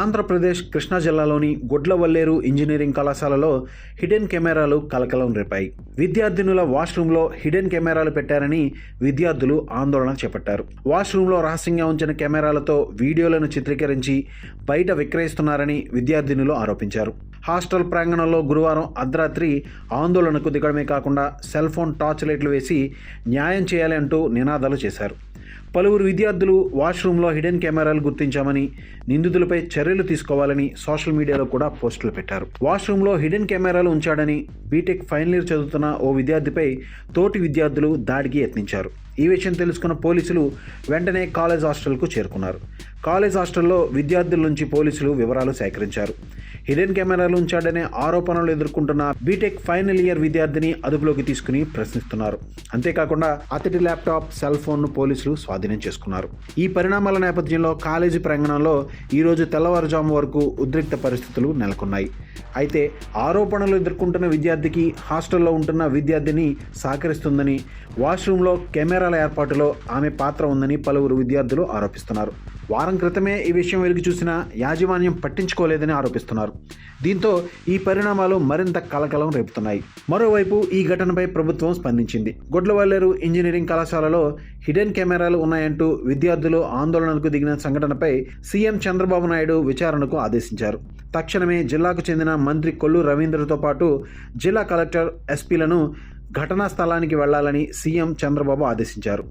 ఆంధ్రప్రదేశ్ కృష్ణా జిల్లాలోని గుడ్లవల్లేరు ఇంజనీరింగ్ కళాశాలలో హిడెన్ కెమెరాలు కలకలం రేపాయి. విద్యార్థినుల వాష్రూమ్లో హిడెన్ కెమెరాలు పెట్టారని విద్యార్థులు ఆందోళన చేపట్టారు. వాష్రూమ్లో రహస్యంగా ఉంచిన కెమెరాలతో వీడియోలను చిత్రీకరించి బయట విక్రయిస్తున్నారని విద్యార్థినులు ఆరోపించారు. హాస్టల్ ప్రాంగణంలో గురువారం అర్ధరాత్రి ఆందోళనకు దిగడమే కాకుండా సెల్ ఫోన్ టార్చ్ లైట్లు వేసి న్యాయం చేయాలి అంటూ నినాదాలు చేశారు. పలువురు విద్యార్థులు వాష్రూమ్లో హిడెన్ కెమెరాలు గుర్తించామని నిందితులపై చర్యలు తీసుకోవాలని సోషల్ మీడియాలో కూడా పోస్టులు పెట్టారు. వాష్రూమ్లో హిడెన్ కెమెరాలు ఉంచాడని బీటెక్ ఫైనల్ ఇయర్ చదువుతున్న ఓ విద్యార్థిపై తోటి విద్యార్థులు దాడికి యత్నించారు. ఈ విషయం తెలుసుకున్న పోలీసులు వెంటనే కాలేజ్ హాస్టల్కు చేరుకున్నారు. కాలేజ్ హాస్టల్లో విద్యార్థుల నుంచి పోలీసులు వివరాలు సేకరించారు. హిడెన్ కెమెరాలు ఉంచాడనే ఆరోపణలు ఎదుర్కొంటున్న బీటెక్ ఫైనల్ ఇయర్ విద్యార్థిని అదుపులోకి తీసుకుని ప్రశ్నిస్తున్నారు. అంతేకాకుండా అతడి ల్యాప్టాప్ సెల్ ఫోన్ను పోలీసులు స్వాధీనం చేసుకున్నారు. ఈ పరిణామాల నేపథ్యంలో కాలేజీ ప్రాంగణంలో ఈరోజు తెల్లవారుజాము వరకు ఉద్రిక్త పరిస్థితులు నెలకొన్నాయి. అయితే ఆరోపణలు ఎదుర్కొంటున్న విద్యార్థికి హాస్టల్లో ఉంటున్న విద్యార్థిని సహకరిస్తుందని వాష్రూమ్లో కెమెరాల ఏర్పాటులో ఆమె పాత్ర ఉందని పలువురు విద్యార్థులు ఆరోపిస్తున్నారు. వారం క్రితమే ఈ విషయం వెలుగు చూసిన యాజమాన్యం పట్టించుకోలేదని ఆరోపిస్తున్నారు. దీంతో ఈ పరిణామాలు మరింత కలకలం రేపుతున్నాయి. మరోవైపు ఈ ఘటనపై ప్రభుత్వం స్పందించింది. గొడ్లవల్లేరు ఇంజనీరింగ్ కళాశాలలో హిడెన్ కెమెరాలు ఉన్నాయంటూ విద్యార్థులు ఆందోళనకు దిగిన సంఘటనపై సీఎం చంద్రబాబు నాయుడు విచారణకు ఆదేశించారు. తక్షణమే జిల్లాకు చెందిన మంత్రి కొల్లు రవీంద్రతో పాటు జిల్లా కలెక్టర్ ఎస్పీలను ఘటనా స్థలానికి వెళ్ళాలని సీఎం చంద్రబాబు ఆదేశించారు.